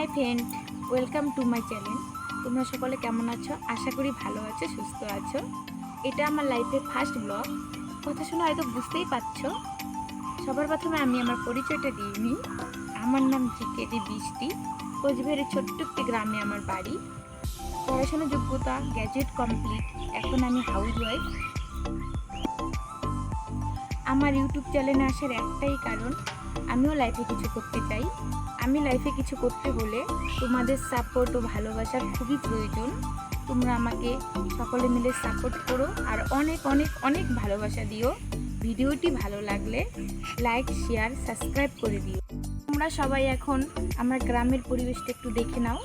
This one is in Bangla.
Hi friend, welcome to my channel. তোমরা সকলে কেমন আছো? আশা করি ভালো আছো, সুস্থ আছো। এটা আমার লাইফের ফার্স্ট ব্লগ কথা শুনে হয়তো বুঝতেই পারছ। সবার প্রথমে আমি আমার পরিচয়টা দিয়ে নিই। আমার নাম জিকেডি বৃষ্টি। কোচবিহারের ছোট্ট একটি গ্রামে আমার বাড়ি। পড়াশোনার যোগ্যতা গ্র্যাজুয়েট কমপ্লিট এখন আমি হাউস ওয়াইফ আমার ইউটিউব চ্যানেলে আসার একটাই কারণ আমিও লাইফে কিছু করতে চাই। আমি লাইফে কিছু করতে হলে তোমাদের সাপোর্ট ও ভালোবাসার খুবই প্রয়োজন। তোমরা আমাকে সকলে মিলে সাপোর্ট করো আর অনেক অনেক অনেক ভালোবাসা দিও। ভিডিওটি ভালো লাগলে লাইক শেয়ার সাবস্ক্রাইব করে দিও। তোমরা সবাই এখন আমার গ্রামের পরিবেশটা একটু দেখে নাও।